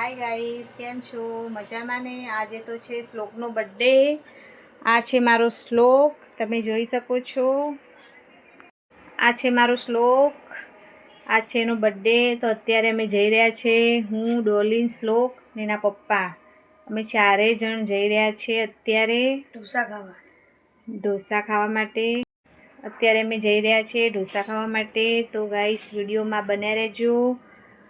Hi guys કેમ છો? મજામાં ને? આજે તો છે શ્લોકનો બર્થડે આ છે મારો શ્લોક. તમે જોઈ શકો છો. આ છે મારો શ્લોક. આ છે એનો બર્થડે તો અત્યારે અમે જઈ રહ્યા છે હું ડોલિન શ્લોક ને એના પપ્પા. અમે ચારેય જણ જઈ રહ્યા છીએ અત્યારે. ઢોસા ખાવા. ઢોસા ખાવા માટે. અત્યારે અમે જઈ રહ્યા છીએ ઢોસા ખાવા માટે. તો ગાઈસ વિડીયોમાં બન્યા રહેજો.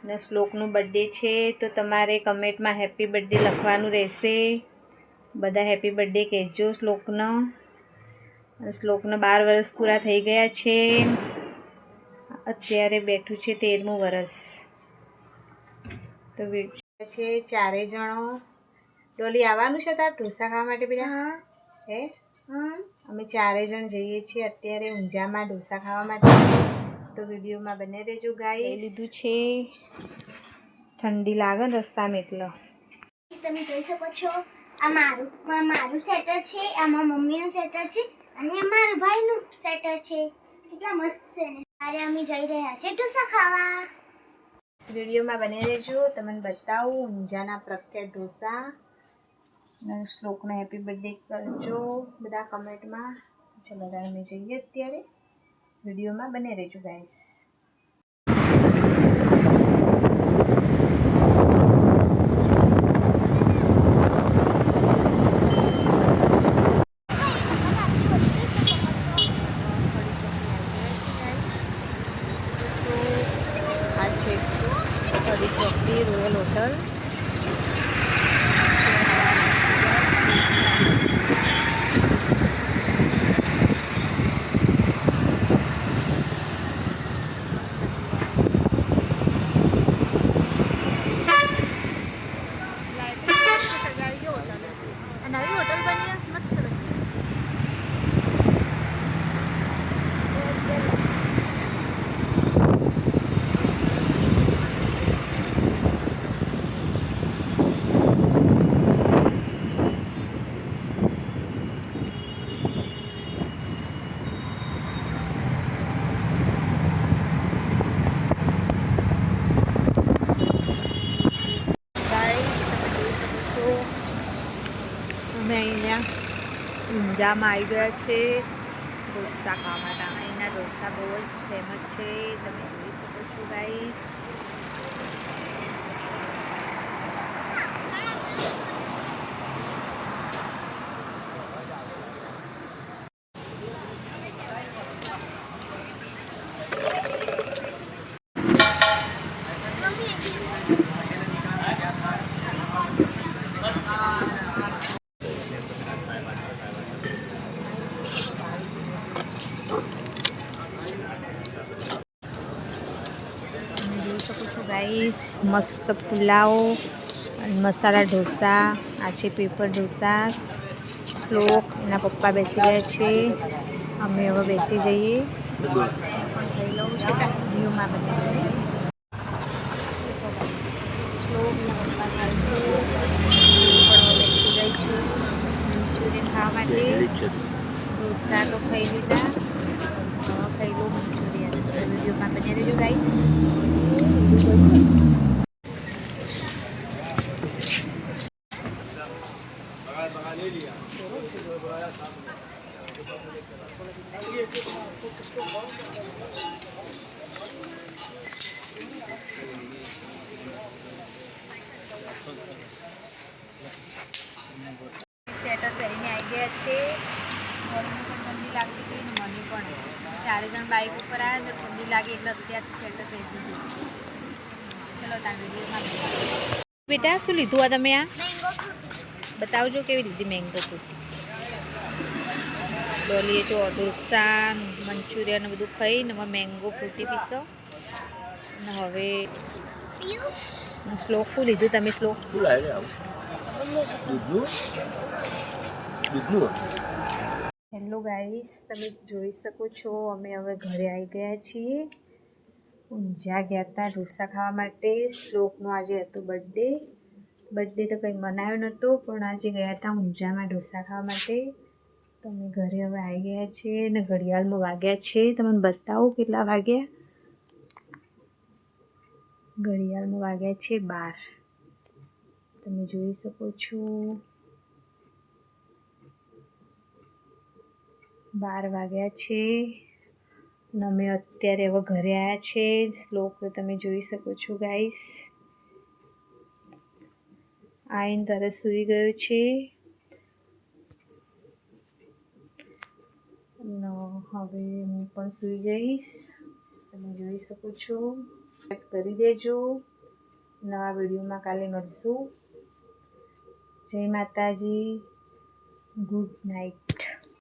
અને શ્લોકનું બર્થડે છે તો તમારે કમેન્ટમાં હેપી બર્થડે લખવાનું રહેશે. બધા હેપી બર્થડે કહેજો શ્લોકનો. શ્લોકનો બાર વર્ષ પૂરા થઈ ગયા છે. અત્યારે બેઠું છે તેરમું વરસ. તો છે ચારેય જણો. ડોલી આવવાનું છે તાર ઢોસા ખાવા માટે પેલા? હે. અમે ચારે જણ જઈએ છીએ અત્યારે ઊંઝામાં ઢોસા ખાવા માટે. તો વિડીયોમાં બને રહેજો ગાય લીધું છે. ઠંડી લાગે ને રસ્તામાં એટલે. તમે જોઈ શકો છો આ મારું મારું સેટર છે આમાં મમ્મીનું સેટર છે અને આ મારા ભાઈનું સેટર છે. કેટલા મસ્ત છે ને. અરે અમે જઈ રહ્યા છે ઢોસા ખાવા. વિડીયોમાં બને રહેજો. તમને બતાવું ઊંઝાના પ્રખ્યાત ઢોસા. શ્લોકને હેપી બર્થડે કરજો. બધા કમેન્ટમાં ચલો બધા અમે જઈએ અત્યારે. વિડીયોમાં બને રહેજો ગાઈસ આ છે કડી ચોકડી રોયલ હોટલ નવી હોટલ બની મસ્ત બની ગાઈસ તમે જોઈ શકો છો અમે અહીંયા ઊંઝામાં આવી ગયા છે. ઢોસા ખાવા માટે અહીંના ઢોસા બહુ જ ફેમસ છે. તમે જોઈ શકો છો ગાઈસ તમે ગાઈસ, મસ્ત પુલાવ અને મસાલા ઢોસા, આ છે પેપર ઢોસા શ્લોક એના પપ્પા બેસી ગયા છે. અમે હવે બેસી જઈએ. વ્યૂમાં બની શ્લોક એના પપ્પા ખાય છે બેસી ગઈ છું. મંચુરિયન ખાવા માટે ઢોસા તો ખાઈ લીધા. ખાઈ લઉં મંચુરિયન. વિડીયોમાં બની રહેજો ગાઈસ સ્વેટર પહેરીને આવી ગયા છે મોડીને પણ ઠંડી લાગતી ગઈ ને મને પણ ચારે જણ બાઇક ઉપર આવ્યા તો ઠંડી લાગી એટલે અત્યારથી સ્વેટર પહેરી દીધું ચલો તાર વિડીયોમાં બેટા શું લીધું આ તમે આ? બતાવજો કેવી લીધી મેંગો ફ્રૂટી. ડોલીએ જો ઢોસા મંચુરિયન ને બધું ખાઈને હવે મેંગો ફ્રૂટી પીશો. અને હવે શ્લોક શું લીધું તમે શ્લોક હેલો ગાઈસ તમે જોઈ શકો છો અમે હવે ઘરે આવી ગયા છીએ. ઊંઝા ગયા હતા ઢોસા ખાવા માટે શ્લોકનો આજે હતો બર્થડે બર્થડે તો કંઈ મનાયો નહોતો, પણ આજે ગયા હતા ઊંઝામાં ઢોસા ખાવા માટે. તો અમે ઘરે હવે આવી ગયા છીએ અને ઘડિયાળમાં વાગ્યા છે. તમને બતાવો કેટલા વાગ્યા? ઘડિયાળમાં વાગ્યા છે બાર. તમે જોઈ શકો છો. બાર વાગ્યા છે. અમે અત્યારે હવે ઘરે આવ્યા છે. શ્લોક તમે જોઈ શકો છો ગાઈસ આઈન તરત સૂઈ ગયો છે. હવે હું પણ સૂઈ જઈશ. તમે જોઈ શકો છો. ચેક કરી દેજો. નવા વિડીયોમાં કાલે મળશું. જય માતાજી. Good night.